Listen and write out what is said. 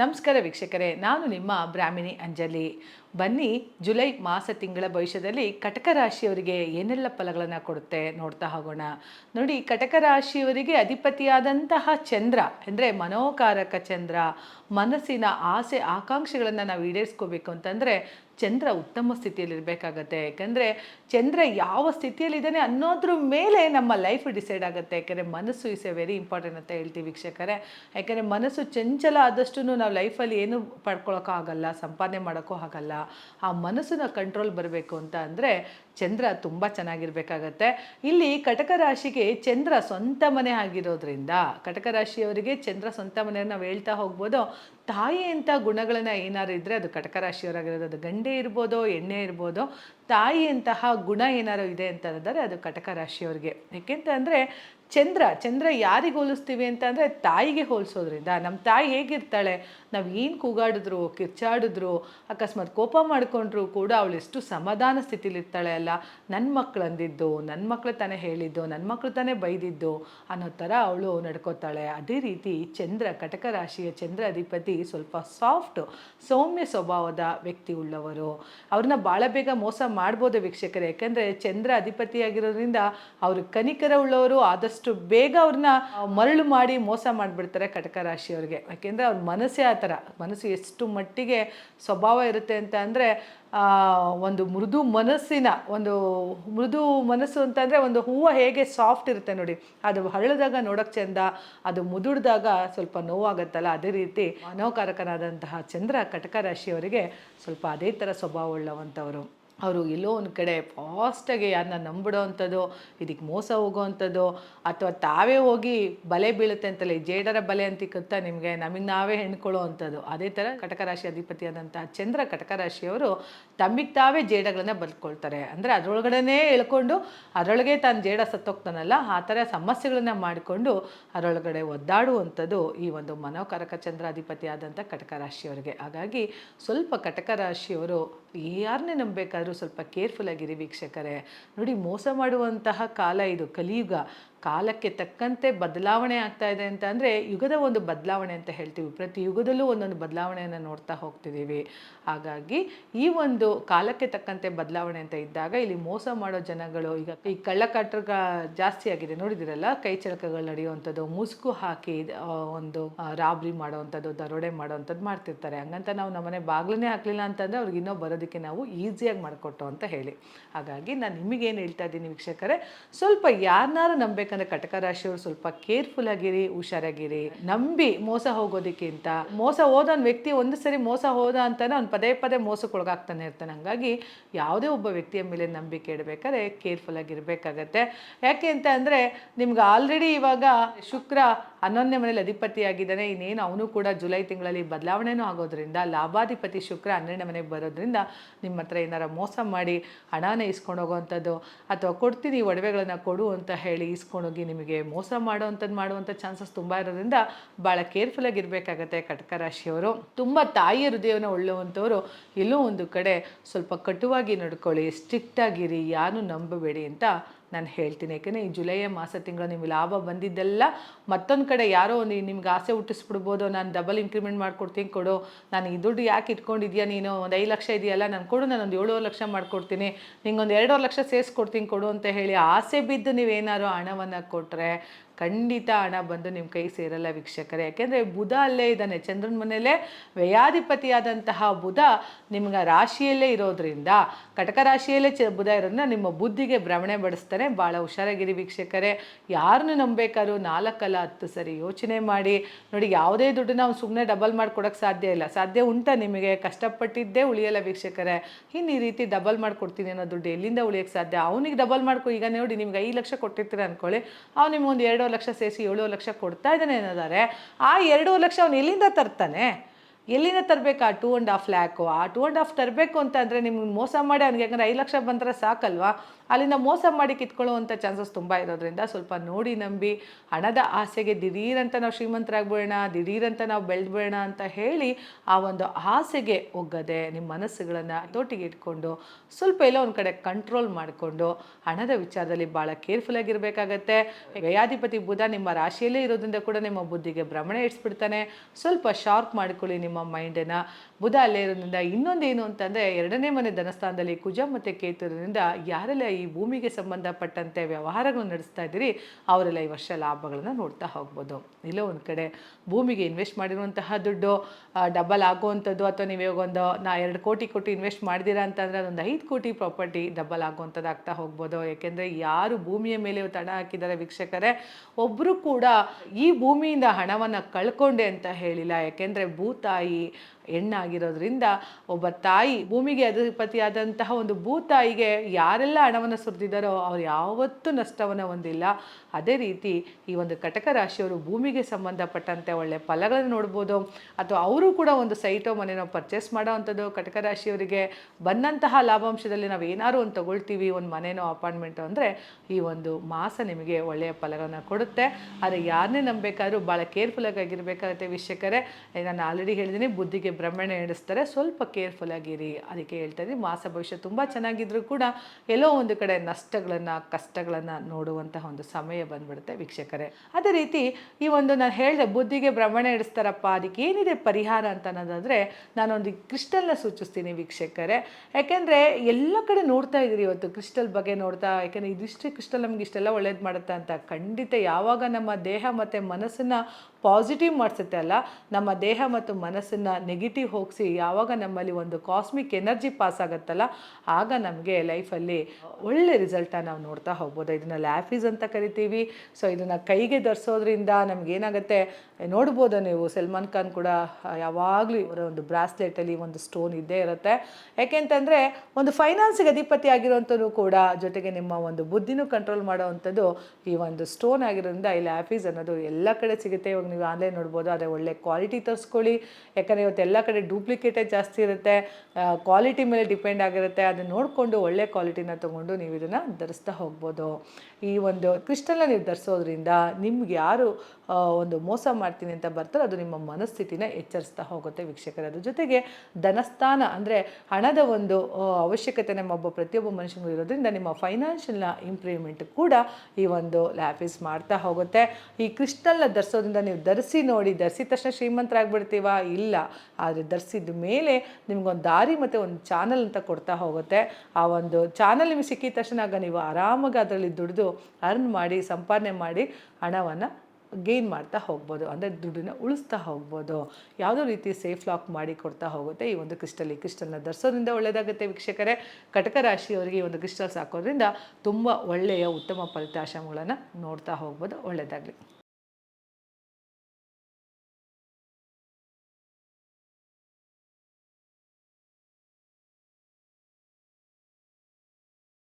ನಮಸ್ಕಾರ ವೀಕ್ಷಕರೇ, ನಾನು ನಿಮ್ಮ ಬ್ರಾಹ್ಮಿಣಿ ಅಂಜಲಿ. ಬನ್ನಿ, ಜುಲೈ ಮಾಸ ತಿಂಗಳ ಭವಿಷ್ಯದಲ್ಲಿ ಕಟಕ ರಾಶಿಯವರಿಗೆ ಏನೆಲ್ಲ ಫಲಗಳನ್ನು ಕೊಡುತ್ತೆ ನೋಡ್ತಾ ಹೋಗೋಣ. ನೋಡಿ, ಕಟಕ ರಾಶಿಯವರಿಗೆ ಅಧಿಪತಿಯಾದಂತಹ ಚಂದ್ರ ಅಂದರೆ ಮನೋಕಾರಕ ಚಂದ್ರ. ಮನಸ್ಸಿನ ಆಸೆ, ಆಕಾಂಕ್ಷೆಗಳನ್ನು ನಾವು ಈಡೇರಿಸ್ಕೋಬೇಕು ಅಂತಂದರೆ ಚಂದ್ರ ಉತ್ತಮ ಸ್ಥಿತಿಯಲ್ಲಿ ಇರಬೇಕಾಗತ್ತೆ. ಯಾಕಂದರೆ ಚಂದ್ರ ಯಾವ ಸ್ಥಿತಿಯಲ್ಲಿದ್ದಾನೆ ಅನ್ನೋದ್ರ ಮೇಲೆ ನಮ್ಮ ಲೈಫ್ ಡಿಸೈಡ್ ಆಗುತ್ತೆ. ಯಾಕಂದರೆ ಮನಸ್ಸು ಇಸ್ ಎ ವೆರಿ ಇಂಪಾರ್ಟೆಂಟ್ ಅಂತ ಹೇಳ್ತೀವಿ ವೀಕ್ಷಕರೇ. ಯಾಕಂದರೆ ಮನಸ್ಸು ಚಂಚಲ ಆದಷ್ಟು ನಾವು ಲೈಫಲ್ಲಿ ಏನು ಪಡ್ಕೊಳ್ಳೋಕ್ಕೂ ಆಗಲ್ಲ, ಸಂಪಾದನೆ ಮಾಡೋಕ್ಕೂ ಆಗಲ್ಲ. ಆ ಮನಸ್ಸನ್ನ ಕಂಟ್ರೋಲ್ ಬರಬೇಕು ಅಂತ ಅಂದರೆ ಚಂದ್ರ ತುಂಬ ಚೆನ್ನಾಗಿರ್ಬೇಕಾಗತ್ತೆ. ಇಲ್ಲಿ ಕಟಕ ರಾಶಿಗೆ ಚಂದ್ರ ಸ್ವಂತ ಮನೆ ಆಗಿರೋದ್ರಿಂದ, ಕಟಕ ರಾಶಿಯವರಿಗೆ ಚಂದ್ರ ಸ್ವಂತ ಮನೆಯನ್ನು ನಾವು ಹೇಳ್ತಾ ಹೋಗ್ಬೋದು. ತಾಯಿ ಅಂತ ಗುಣಗಳನ್ನ ಏನಾರು ಇದ್ದರೆ ಅದು ಕಟಕ ರಾಶಿಯವರಾಗಿರೋದು, ಅದು ಗಂಡೆ ಇರ್ಬೋದು ಎಣ್ಣೆ ಇರ್ಬೋದು ತಾಯಿಯಂತಹ ಗುಣ ಏನಾರು ಇದೆ ಅಂತ ಅದು ಕಟಕ ರಾಶಿಯವರಿಗೆ. ಏಕೆಂತ ಚಂದ್ರ ಚಂದ್ರ ಯಾರಿಗೆ ಹೋಲಿಸ್ತೀವಿ ಅಂತ ಅಂದರೆ ತಾಯಿಗೆ ಹೋಲಿಸೋದ್ರಿಂದ. ನಮ್ಮ ತಾಯಿ ಹೇಗಿರ್ತಾಳೆ? ನಾವು ಏನು ಕೂಗಾಡಿದ್ರು, ಕಿರ್ಚಾಡಿದ್ರು, ಅಕಸ್ಮಾತ್ ಕೋಪ ಮಾಡಿಕೊಂಡ್ರು ಕೂಡ ಅವಳು ಎಷ್ಟು ಸಮಾಧಾನ ಸ್ಥಿತಿಲಿರ್ತಾಳೆ ಅಲ್ಲ? ನನ್ನ ಮಕ್ಳು ಅಂದಿದ್ದು ನನ್ನ ಮಕ್ಳು ತಾನೇ ಹೇಳಿದ್ದು ನನ್ನ ಮಕ್ಳು ತಾನೇ ಬೈದಿದ್ದು ಅನ್ನೋ ಥರ ಅವಳು ನಡ್ಕೋತಾಳೆ. ಅದೇ ರೀತಿ ಚಂದ್ರ, ಕಟಕ ರಾಶಿಯ ಚಂದ್ರ ಅಧಿಪತಿ ಸ್ವಲ್ಪ ಸಾಫ್ಟ್ ಸೌಮ್ಯ ಸ್ವಭಾವದ ವ್ಯಕ್ತಿ ಉಳ್ಳವರು. ಅವ್ರನ್ನ ಭಾಳ ಬೇಗ ಮೋಸ ಮಾಡ್ಬೋದು ವೀಕ್ಷಕರೇ. ಯಾಕಂದರೆ ಚಂದ್ರ ಅಧಿಪತಿಯಾಗಿರೋದ್ರಿಂದ ಅವರು ಕನಿಕರ ಉಳ್ಳವರು, ಆದಷ್ಟು ಬೇಗ ಅವ್ರನ್ನ ಮರಳು ಮಾಡಿ ಮೋಸ ಮಾಡಿಬಿಡ್ತಾರೆ ಕಟಕ ರಾಶಿಯವ್ರಿಗೆ. ಯಾಕೆಂದರೆ ಅವ್ರ ಮನಸ್ಸೇ ಆ ಥರ. ಮನಸ್ಸು ಎಷ್ಟು ಮಟ್ಟಿಗೆ ಸ್ವಭಾವ ಇರುತ್ತೆ ಅಂತ ಅಂದರೆ ಒಂದು ಮೃದು ಮನಸ್ಸಿನ, ಒಂದು ಮೃದು ಮನಸ್ಸು ಅಂತಂದರೆ ಒಂದು ಹೂವು ಹೇಗೆ ಸಾಫ್ಟ್ ಇರುತ್ತೆ ನೋಡಿ. ಅದು ಹರಳಿದಾಗ ನೋಡೋಕ್ಕೆ ಚೆಂದ, ಅದು ಮುದುಡಿದಾಗ ಸ್ವಲ್ಪ ನೋವಾಗುತ್ತಲ್ಲ, ಅದೇ ರೀತಿ ಮನೋಕಾರಕನಾದಂತಹ ಚಂದ್ರ ಕಟಕ ರಾಶಿಯವರಿಗೆ ಸ್ವಲ್ಪ ಅದೇ ಥರ ಸ್ವಭಾವ ಉಳ್ಳವಂಥವರು ಅವರು ಎಲ್ಲೋ ಒಂದು ಕಡೆ ಫಾಸ್ಟಾಗಿ ಯಾರನ್ನ ನಂಬಿಡೋ ಅಂಥದ್ದು ಇದಕ್ಕೆ ಮೋಸ ಹೋಗೋ ಅಥವಾ ತಾವೇ ಹೋಗಿ ಬಲೆ ಬೀಳುತ್ತೆ ಅಂತಲ್ಲ ಜೇಡರ ಬಲೆ ಅಂತ ಗೊತ್ತಾ ನಿಮಗೆ, ನಮಗೆ ನಾವೇ ಹೆಣ್ಕೊಳ್ಳೋ ಅಂಥದ್ದು ಅದೇ ಥರ ಕಟಕ ರಾಶಿ ಅಧಿಪತಿಯಾದಂಥ ಚಂದ್ರ ಕಟಕ ರಾಶಿಯವರು ತಮ್ಮಿಗೆ ತಾವೇ ಜೇಡಗಳನ್ನ ಬದುಕೊಳ್ತಾರೆ ಅಂದರೆ ಅದರೊಳಗಡೆ ಎಳ್ಕೊಂಡು ಅದರೊಳಗೆ ತಾನು ಜೇಡ ಸತ್ತೋಗ್ತಾನಲ್ಲ, ಆ ಥರ ಸಮಸ್ಯೆಗಳನ್ನ ಮಾಡಿಕೊಂಡು ಅದರೊಳಗಡೆ ಒದ್ದಾಡುವಂಥದ್ದು ಈ ಒಂದು ಮನೋಕಾರಕ ಚಂದ್ರ ಅಧಿಪತಿಯಾದಂಥ ಕಟಕ ರಾಶಿಯವರಿಗೆ ಹಾಗಾಗಿ ಸ್ವಲ್ಪ ಕಟಕ ರಾಶಿಯವರು ಯಾರನ್ನೇ ನಂಬಬೇಕಾದ್ರೂ ಸ್ವಲ್ಪ ಕೇರ್ಫುಲ್ ಆಗಿರಿ ವೀಕ್ಷಕರೇ. ನೋಡಿ ಮೋಸ ಮಾಡುವಂತಹ ಕಾಲ ಇದು ಕಲಿಯುಗ. ಕಾಲಕ್ಕೆ ತಕ್ಕಂತೆ ಬದಲಾವಣೆ ಆಗ್ತಾ ಇದೆ ಅಂತ ಅಂದರೆ ಯುಗದ ಒಂದು ಬದಲಾವಣೆ ಅಂತ ಹೇಳ್ತೀವಿ. ಪ್ರತಿ ಯುಗದಲ್ಲೂ ಒಂದೊಂದು ಬದಲಾವಣೆಯನ್ನು ನೋಡ್ತಾ ಹೋಗ್ತಿದ್ದೀವಿ. ಹಾಗಾಗಿ ಈ ಒಂದು ಕಾಲಕ್ಕೆ ತಕ್ಕಂತೆ ಬದಲಾವಣೆ ಅಂತ ಇದ್ದಾಗ ಇಲ್ಲಿ ಮೋಸ ಮಾಡೋ ಜನಗಳು, ಈಗ ಈ ಕಳ್ಳಕಾಟ ಜಾಸ್ತಿ ಆಗಿದೆ. ನೋಡಿದಿರಲ್ಲ? ಕೈ ಚಳಕಗಳು ನಡೆಯುವಂಥದ್ದು, ಮುಸುಕು ಹಾಕಿ ಒಂದು ರಾಬ್ರಿ ಮಾಡೋವಂಥದ್ದು, ದರೋಡೆ ಮಾಡೋವಂಥದ್ದು ಮಾಡ್ತಿರ್ತಾರೆ. ಹಂಗಂತ ನಾವು ನಮ್ಮನೆ ಬಾಗ್ಲನ್ನೇ ಹಾಕಲಿಲ್ಲ ಅಂತಂದರೆ ಅವ್ರಿಗೆ ಇನ್ನೂ ಬರೋದಕ್ಕೆ ನಾವು ಈಸಿಯಾಗಿ ಮಾಡಿಕೊಟ್ಟು ಅಂತ ಹೇಳಿ. ಹಾಗಾಗಿ ನಾನು ನಿಮಗೇನು ಹೇಳ್ತಾ ಇದ್ದೀನಿ ವೀಕ್ಷಕರೇ, ಸ್ವಲ್ಪ ಯಾರನ್ನಾರು ನಂಬೇಕಂದ್ರೆ ಕಟಕ ರಾಶಿಯವರು ಸ್ವಲ್ಪ ಕೇರ್ಫುಲ್ ಆಗಿರಿ, ಹುಷಾರಾಗಿರಿ. ನಂಬಿ ಮೋಸ ಹೋಗೋದಕ್ಕಿಂತ ಮೋಸ ಹೋದವನ್ ವ್ಯಕ್ತಿ ಒಂದು ಸರಿ ಮೋಸ ಹೋದ ಅಂತಾನೆ ಅವ್ನು ಪದೇ ಪದೇ ಮೋಸಕ್ಕೊಳಗಾಗ್ತಾನೆ ಇರ್ತಾನೆ. ಹಂಗಾಗಿ ಯಾವುದೇ ಒಬ್ಬ ವ್ಯಕ್ತಿಯ ಮೇಲೆ ನಂಬಿಕೆ ಇಡಬೇಕಾದ್ರೆ ಕೇರ್ಫುಲ್ ಆಗಿರಬೇಕಾಗತ್ತೆ. ಯಾಕೆ ಅಂತ ಅಂದರೆ ನಿಮ್ಗೆ ಆಲ್ರೆಡಿ ಇವಾಗ ಶುಕ್ರ ಹನ್ನೊಂದನೇ ಮನೇಲಿ ಅಧಿಪತಿಯಾಗಿದ್ದಾನೆ, ಇನ್ನೇನು ಅವನು ಕೂಡ ಜುಲೈ ತಿಂಗಳಲ್ಲಿ ಬದಲಾವಣೆನೂ ಆಗೋದ್ರಿಂದ, ಲಾಭಾಧಿಪತಿ ಶುಕ್ರ ಹನ್ನೆರಡನೇ ಮನೆಗೆ ಬರೋದ್ರಿಂದ ನಿಮ್ಮ ಹತ್ರ ಏನಾರ ಮೋಸ ಮಾಡಿ ಹಣನ ಇಸ್ಕೊಂಡು ಹೋಗೋವಂಥದ್ದು ಅಥವಾ ಕೊಡ್ತೀನಿ ಒಡವೆಗಳನ್ನು ಕೊಡು ಅಂತ ಹೇಳಿ ಇಸ್ಕೊಂಡೋಗಿ ನಿಮಗೆ ಮೋಸ ಮಾಡೋವಂಥದ್ದು ಮಾಡುವಂಥ ಚಾನ್ಸಸ್ ತುಂಬ ಇರೋದ್ರಿಂದ ಭಾಳ ಕೇರ್ಫುಲ್ಲಾಗಿ ಇರಬೇಕಾಗತ್ತೆ ಕಟಕ ರಾಶಿಯವರು. ತುಂಬ ತಾಯಿಯ ಹೃದಯವನ್ನು ಒಳ್ಳುವಂಥವರು ಎಲ್ಲೋ ಒಂದು ಕಡೆ ಸ್ವಲ್ಪ ಕಟುವಾಗಿ ನಡ್ಕೊಳ್ಳಿ ಸ್ಟ್ರಿಕ್ಟಾಗಿರಿ ಯಾರು ನಂಬಬೇಡಿ ಅಂತ ನಾನು ಹೇಳ್ತೀನಿ. ಯಾಕೆಂದರೆ ಈ ಜುಲೈಯ ಮಾಸ ತಿಂಗಳು ನಿಮಗೆ ಲಾಭ ಬಂದಿದ್ದೆಲ್ಲ ಮತ್ತೊಂದು ಕಡೆ ಯಾರೋ ಒಂದು ನಿಮ್ಗೆ ಆಸೆ ಹುಟ್ಟಿಸ್ಬಿಡ್ಬೋದು, ನಾನು ಡಬಲ್ ಇನ್ಕ್ರಿಮೆಂಟ್ ಮಾಡ್ಕೊಡ್ತೀನಿ ಕೊಡು, ನಾನು ಈ ದುಡ್ಡು ಯಾಕೆ ಇಟ್ಕೊಂಡಿದ್ಯಾ ನೀನು, ಒಂದು ಐದು ಲಕ್ಷ ಇದೆಯಲ್ಲ, ನಾನು ಕೊಡು, ನಾನು ಒಂದು ಏಳುವರೆ ಲಕ್ಷ ಮಾಡ್ಕೊಡ್ತೀನಿ, ನಿಂಗೊಂದು ಎರಡೂವರೆ ಲಕ್ಷ ಸೇರಿಸ್ಕೊಡ್ತೀನಿ ಕೊಡು ಅಂತ ಹೇಳಿ ಆಸೆ ಬಿದ್ದು ನೀವೇನಾದ್ರು ಹಣವನ್ನು ಕೊಟ್ಟರೆ ಖಂಡಿತ ಹಣ ಬಂದು ನಿಮ್ಮ ಕೈ ಸೇರಲ್ಲ ವೀಕ್ಷಕರೇ. ಯಾಕೆಂದರೆ ಬುಧ ಅಲ್ಲೇ ಇದ್ದಾನೆ. ಚಂದ್ರನ ಮನೆಯಲ್ಲೇ ವ್ಯಯಾಧಿಪತಿಯಾದಂತಹ ಬುಧ ನಿಮ್ಗೆ ರಾಶಿಯಲ್ಲೇ ಇರೋದ್ರಿಂದ, ಕಟಕ ರಾಶಿಯಲ್ಲೇ ಚ ಬುಧ ಇರೋದ್ರಿಂದ ನಿಮ್ಮ ಬುದ್ಧಿಗೆ ಭ್ರಮಣೆ ಬಡಿಸ್ತಾರೆ. ಭಾಳ ಹುಷಾರಾಗಿರಿ ವೀಕ್ಷಕರೇ. ಯಾರನ್ನು ನಂಬೇಕಾದ್ರು ನಾಲ್ಕಲ್ಲ ಹತ್ತು ಸರಿ ಯೋಚನೆ ಮಾಡಿ. ನೋಡಿ, ಯಾವುದೇ ದುಡ್ಡು ನಾವು ಸುಮ್ಮನೆ ಡಬಲ್ ಮಾಡ್ಕೊಡೋಕ್ಕೆ ಸಾಧ್ಯ ಇಲ್ಲ. ಸಾಧ್ಯ ಉಂಟಾ ನಿಮಗೆ. ಕಷ್ಟಪಟ್ಟಿದ್ದೇ ಉಳಿಯಲ್ಲ ವೀಕ್ಷಕರೇ. ಇನ್ನು ಈ ರೀತಿ ಡಬಲ್ ಮಾಡ್ಕೊಡ್ತೀನಿ ಅನ್ನೋ ದುಡ್ಡು ಎಲ್ಲಿಂದ ಉಳಿಯೋಕ್ಕೆ ಸಾಧ್ಯ? ಅವನಿಗೆ ಡಬಲ್ ಮಾಡ್ಕೊ. ಈಗ ನೋಡಿ, ನಿಮ್ಗೆ ಐದು ಲಕ್ಷ ಕೊಟ್ಟಿರ್ತೀರ ಅಂದ್ಕೊಳ್ಳಿ ಅವ್ನು ನಿಮ್ಗೆ ಒಂದು ಎರಡೂವರೆ ಲಕ್ಷ ಸೇರಿಸಿ ಏಳುವರೆ ಲಕ್ಷ ಕೊಡ್ತಾ ಇದ್ದಾನೆ ಅನ್ನೋದಾದರೆ ಆ ಎರಡೂವರೆ ಲಕ್ಷ ಅವನು ಎಲ್ಲಿಂದ ತರ್ತಾನೆ? ಎಲ್ಲಿಂದ ತರಬೇಕು ಆ ಟೂ ಆ್ಯಂಡ್ ಹಾಫ್ ಲ್ಯಾಕು ಆ? ಟೂ ಆ್ಯಂಡ್ ಹಾಫ್ ತರಬೇಕು ಅಂತ ಅಂದರೆ ನಿಮ್ಗೆ ಮೋಸ ಮಾಡಿ ಅವ್ನಿಗೆ ಯಾಕಂದರೆ ಐದು ಲಕ್ಷ ಬಂದರೆ ಸಾಕಲ್ವಾ? ಅಲ್ಲಿಂದ ಮೋಸ ಮಾಡಿ ಕಿತ್ಕೊಳ್ಳುವಂಥ ಚಾನ್ಸಸ್ ತುಂಬ ಇರೋದ್ರಿಂದ ಸ್ವಲ್ಪ ನೋಡಿ ನಂಬಿ, ಹಣದ ಆಸೆಗೆ ದಿಢೀರಂತ ನಾವು ಶ್ರೀಮಂತರಾಗ್ಬಿಡೋಣ, ದಿಢೀರಂತ ನಾವು ಬೆಳೆದ್ಬೇಡ ಅಂತ ಹೇಳಿ ಆ ಒಂದು ಆಸೆಗೆ ಒಗ್ಗದೆ ನಿಮ್ಮ ಮನಸ್ಸುಗಳನ್ನು ತೋಟಿಗೆ ಇಟ್ಕೊಂಡು ಸ್ವಲ್ಪ ಎಲ್ಲ ಒಂದು ಕಡೆ ಕಂಟ್ರೋಲ್ ಮಾಡಿಕೊಂಡು ಹಣದ ವಿಚಾರದಲ್ಲಿ ಭಾಳ ಕೇರ್ಫುಲ್ ಆಗಿರಬೇಕಾಗತ್ತೆ. ವ್ಯಯಾಧಿಪತಿ ಬುಧ ನಿಮ್ಮ ರಾಶಿಯಲ್ಲೇ ಇರೋದ್ರಿಂದ ಕೂಡ ನಿಮ್ಮ ಬುದ್ಧಿಗೆ ಭ್ರಮಣೆ ಇಡ್ಸ್ಬಿಡ್ತಾನೆ. ಸ್ವಲ್ಪ ಶಾರ್ಪ್ ಮಾಡ್ಕೊಳ್ಳಿ ನಿಮ್ಮ ಮೈಂಡನ್ನು ಬುಧ ಅಲ್ಲೇ ಇರೋದ್ರಿಂದ ಇನ್ನೊಂದೇನು ಅಂತಂದರೆ ಎರಡನೇ ಮನೆ ಧನಸ್ಥಾನದಲ್ಲಿ ಕುಜ ಮತ್ತು ಇರೋದ್ರಿಂದ ಯಾರೆಲ್ಲ ಈ ಭೂಮಿಗೆ ಸಂಬಂಧಪಟ್ಟಂತೆ ವ್ಯವಹಾರಗಳು ನಡೆಸ್ತಾ ಇದ್ದೀರಿ, ಅವರೆಲ್ಲ ಈ ವರ್ಷ ಲಾಭಗಳನ್ನು ನೋಡ್ತಾ ಹೋಗ್ಬೋದು. ಇಲ್ಲೋ ಒಂದು ಕಡೆ ಭೂಮಿಗೆ ಇನ್ವೆಸ್ಟ್ ಮಾಡಿರುವಂತಹ ದುಡ್ಡು ಡಬಲ್ ಆಗುವಂಥದ್ದು ಅಥವಾ ನೀವು ಒಂದು ನಾ ಎರಡು ಕೋಟಿ ಕೊಟ್ಟು ಇನ್ವೆಸ್ಟ್ ಮಾಡಿದ್ದೀರಾ ಅಂತಂದರೆ ಅದೊಂದು ಐದು ಕೋಟಿ ಪ್ರಾಪರ್ಟಿ ಡಬಲ್ ಆಗುವಂಥದ್ದು ಆಗ್ತಾ ಹೋಗ್ಬೋದು. ಯಾಕೆಂದರೆ ಯಾರು ಭೂಮಿಯ ಮೇಲೆ ತಡ ಹಾಕಿದ್ದಾರೆ ವೀಕ್ಷಕರೇ ಒಬ್ಬರು ಕೂಡ ಈ ಭೂಮಿಯಿಂದ ಹಣವನ್ನು ಕಳ್ಕೊಂಡೆ ಅಂತ ಹೇಳಿಲ್ಲ. ಯಾಕೆಂದರೆ ಭೂತಾಯಿ ആയി ಹೆಣ್ಣಾಗಿರೋದ್ರಿಂದ ಒಬ್ಬ ತಾಯಿ ಭೂಮಿಗೆ ಅಧಿಪತಿಯಾದಂತಹ ಒಂದು ಭೂತಾಯಿಗೆ ಯಾರೆಲ್ಲ ಹಣವನ್ನು ಸುರಿದಿದ್ದಾರೋ ಅವ್ರು ಯಾವತ್ತೂ ನಷ್ಟವನ್ನು ಹೊಂದಿಲ್ಲ. ಅದೇ ರೀತಿ ಈ ಒಂದು ಕಟಕ ರಾಶಿಯವರು ಭೂಮಿಗೆ ಸಂಬಂಧಪಟ್ಟಂತೆ ಒಳ್ಳೆ ಫಲಗಳನ್ನು ನೋಡ್ಬೋದು. ಅಥವಾ ಅವರು ಕೂಡ ಒಂದು ಸೈಟೋ ಮನೆಯೋ ಪರ್ಚೇಸ್ ಮಾಡೋ ಅಂಥದ್ದು ಕಟಕ ರಾಶಿಯವರಿಗೆ ಬಂದಂತಹ ಲಾಭಾಂಶದಲ್ಲಿ ನಾವು ಏನಾದ್ರು ಒಂದು ತಗೊಳ್ತೀವಿ, ಒಂದು ಮನೆನೋ ಅಪಾರ್ಟ್ಮೆಂಟು ಅಂದರೆ ಈ ಒಂದು ಮಾಸ ನಿಮಗೆ ಒಳ್ಳೆಯ ಫಲಗಳನ್ನು ಕೊಡುತ್ತೆ. ಆದರೆ ಯಾರನ್ನೇ ನಂಬಬೇಕಾದ್ರೂ ಭಾಳ ಕೇರ್ಫುಲ್ ಆಗಿರಬೇಕಾಗುತ್ತೆ. ವೀಕ್ಷಕರೇ ನಾನು ಆಲ್ರೆಡಿ ಹೇಳಿದ್ದೀನಿ ಬುದ್ಧಿಗೆ ಭ್ರಮಣೆ ನಡೆಸ್ತಾರೆ ಸ್ವಲ್ಪ ಕೇರ್ಫುಲ್ ಆಗಿರಿ. ಅದಕ್ಕೆ ಹೇಳ್ತಾ ಇದ್ದೀನಿ, ಮಾಸ ಭವಿಷ್ಯ ತುಂಬ ಚೆನ್ನಾಗಿದ್ರೂ ಕೂಡ ಎಲ್ಲೋ ಒಂದು ಕಡೆ ನಷ್ಟಗಳನ್ನು, ಕಷ್ಟಗಳನ್ನು ನೋಡುವಂತಹ ಒಂದು ಸಮಯ ಬಂದ್ಬಿಡುತ್ತೆ ವೀಕ್ಷಕರೇ. ಅದೇ ರೀತಿ ಈ ಒಂದು ನಾನು ಹೇಳಿದೆ, ಬುದ್ಧಿಗೆ ಭ್ರಮಣೆ ಇಡಿಸ್ತಾರಪ್ಪ ಅದಕ್ಕೆ ಏನಿದೆ ಪರಿಹಾರ ಅಂತ ಅನ್ನೋದಾದರೆ ನಾನೊಂದು ಕ್ರಿಸ್ಟಲ್ನ ಸೂಚಿಸ್ತೀನಿ ವೀಕ್ಷಕರೇ. ಯಾಕೆಂದರೆ ಎಲ್ಲ ಕಡೆ ನೋಡ್ತಾ ಇದ್ದೀರಿ ಇವತ್ತು, ಕ್ರಿಸ್ಟಲ್ ಬಗ್ಗೆ ನೋಡ್ತಾ, ಯಾಕೆಂದರೆ ಇದಿಷ್ಟು ಕ್ರಿಸ್ಟಲ್ ನಮ್ಗೆ ಇಷ್ಟೆಲ್ಲ ಒಳ್ಳೇದು ಮಾಡುತ್ತೆ ಅಂತ ಖಂಡಿತ ಯಾವಾಗ ನಮ್ಮ ದೇಹ ಮತ್ತು ಮನಸ್ಸನ್ನು ಪಾಸಿಟಿವ್ ಮಾಡಿಸುತ್ತೆ ಅಲ್ಲ? ನಮ್ಮ ದೇಹ ಮತ್ತು ಮನಸ್ಸನ್ನು ನೆಗೆಟಿವ್ ಹೋಗಿಸಿ ಯಾವಾಗ ನಮ್ಮಲ್ಲಿ ಒಂದು ಕಾಸ್ಮಿಕ್ ಎನರ್ಜಿ ಪಾಸ್ ಆಗುತ್ತಲ್ಲ, ಆಗ ನಮಗೆ ಲೈಫಲ್ಲಿ ಒಳ್ಳೆ ರಿಸಲ್ಟನ್ನು ನಾವು ನೋಡ್ತಾ ಹೋಗ್ಬೋದು. ಇದನ್ನು ಲ್ಯಾಫೀಸ್ ಅಂತ ಕರಿತೀವಿ. ಸೊ ಇದನ್ನು ಕೈಗೆ ಧರಿಸೋದ್ರಿಂದ ನಮಗೇನಾಗುತ್ತೆ ನೋಡ್ಬೋದು ನೀವು? ಸಲ್ಮಾನ್ ಖಾನ್ ಕೂಡ ಯಾವಾಗಲೂ ಇವರ ಒಂದು ಬ್ರಾಸ್ಲೆಟಲ್ಲಿ ಒಂದು ಸ್ಟೋನ್ ಇದ್ದೇ ಇರುತ್ತೆ. ಯಾಕೆಂತಂದರೆ, ಒಂದು ಫೈನಾನ್ಸಿಗೆ ಅಧಿಪತಿ ಆಗಿರೋಂಥದ್ದು ಕೂಡ, ಜೊತೆಗೆ ನಿಮ್ಮ ಒಂದು ಬುದ್ಧಿನೂ ಕಂಟ್ರೋಲ್ ಮಾಡೋವಂಥದ್ದು ಈ ಒಂದು ಸ್ಟೋನ್ ಆಗಿರೋದ್ರಿಂದ ಇಲ್ಲಿ ಆಫೀಸ್ ಅನ್ನೋದು ಎಲ್ಲ ಕಡೆ ಸಿಗುತ್ತೆ. ಇವಾಗ ನೀವು ಆನ್ಲೈನ್ ನೋಡ್ಬೋದು, ಆದರೆ ಒಳ್ಳೆ ಕ್ವಾಲಿಟಿ ತರಿಸ್ಕೊಳ್ಳಿ. ಯಾಕಂದರೆ ಇವತ್ತು ಎಲ್ಲ ಕಡೆ ಡೂಪ್ಲಿಕೇಟೇ ಜಾಸ್ತಿ ಇರುತ್ತೆ. ಕ್ವಾಲಿಟಿ ಮೇಲೆ ಡಿಪೆಂಡ್ ಆಗಿರುತ್ತೆ. ಅದನ್ನು ನೋಡಿಕೊಂಡು ಒಳ್ಳೆ ಕ್ವಾಲಿಟಿನ ತೊಗೊಂಡು ನೀವು ಇದನ್ನು ಧರಿಸ್ತಾ ಹೋಗ್ಬೋದು. ಈ ಒಂದು ಕ್ರಿಸ್ಟಲ್ನ ನೀವು ಧರಿಸೋದ್ರಿಂದ ನಿಮ್ಗೆ ಯಾರು ಒಂದು ಮೋಸ ಮಾಡ್ತೀನಿ ಅಂತ ಬರ್ತಾರೆ, ಅದು ನಿಮ್ಮ ಮನಸ್ಥಿತಿನ ಎಚ್ಚರಿಸ್ತಾ ಹೋಗುತ್ತೆ ವೀಕ್ಷಕರ. ಅದ್ರ ಜೊತೆಗೆ ಧನಸ್ಥಾನ ಅಂದರೆ ಹಣದ ಒಂದು ಅವಶ್ಯಕತೆ ನಮ್ಮ ಒಬ್ಬ ಪ್ರತಿಯೊಬ್ಬ ಮನುಷ್ಯನಿಗೂ ಇರೋದ್ರಿಂದ ನಿಮ್ಮ ಫೈನಾನ್ಷಿಯಲ್ನ ಇಂಪ್ರೂವ್ಮೆಂಟ್ ಕೂಡ ಈ ಒಂದು ಲ್ಯಾಫೀಸ್ ಮಾಡ್ತಾ ಹೋಗುತ್ತೆ. ಈ ಕ್ರಿಸ್ಟಲ್ನ ಧರಿಸೋದ್ರಿಂದ ನೀವು ಧರಿಸಿ ನೋಡಿ, ಧರಿಸಿದ ತಕ್ಷಣ ಶ್ರೀಮಂತರಾಗ್ಬಿಡ್ತೀವ? ಇಲ್ಲ. ಆದರೆ ಧರಿಸಿದ ಮೇಲೆ ನಿಮ್ಗೊಂದು ದಾರಿ ಮತ್ತು ಒಂದು ಚಾನಲ್ ಅಂತ ಕೊಡ್ತಾ ಹೋಗುತ್ತೆ. ಆ ಒಂದು ಚಾನಲ್ ನಿಮಗೆ ಸಿಕ್ಕಿದ ತಕ್ಷಣ ಆಗ ನೀವು ಆರಾಮಾಗಿ ಅದರಲ್ಲಿ ದುಡಿದು ಅರ್ನ್ ಮಾಡಿ, ಸಂಪಾದನೆ ಮಾಡಿ ಹಣವನ್ನು ಗೇನ್ ಮಾಡ್ತಾ ಹೋಗ್ಬೋದು, ಅಂದರೆ ದುಡ್ಡನ್ನ ಉಳಿಸ್ತಾ ಹೋಗ್ಬೋದು. ಯಾವುದೋ ರೀತಿ ಸೇಫ್ ಲಾಕ್ ಮಾಡಿ ಕೊಡ್ತಾ ಹೋಗುತ್ತೆ ಈ ಒಂದು ಕ್ರಿಸ್ಟಲ್ ಈ ಕ್ರಿಸ್ಟಲ್ನ ಧರಿಸೋದ್ರಿಂದ ಒಳ್ಳೆಯದಾಗುತ್ತೆ ವೀಕ್ಷಕರೇ. ಕಟಕ ರಾಶಿಯವರಿಗೆ ಈ ಒಂದು ಕ್ರಿಸ್ಟಲ್ಸ್ ಹಾಕೋದ್ರಿಂದ ತುಂಬ ಒಳ್ಳೆಯ ಉತ್ತಮ ಫಲಿತಾಂಶಗಳನ್ನು ನೋಡ್ತಾ ಹೋಗ್ಬೋದು ಒಳ್ಳೆಯದಾಗಲಿ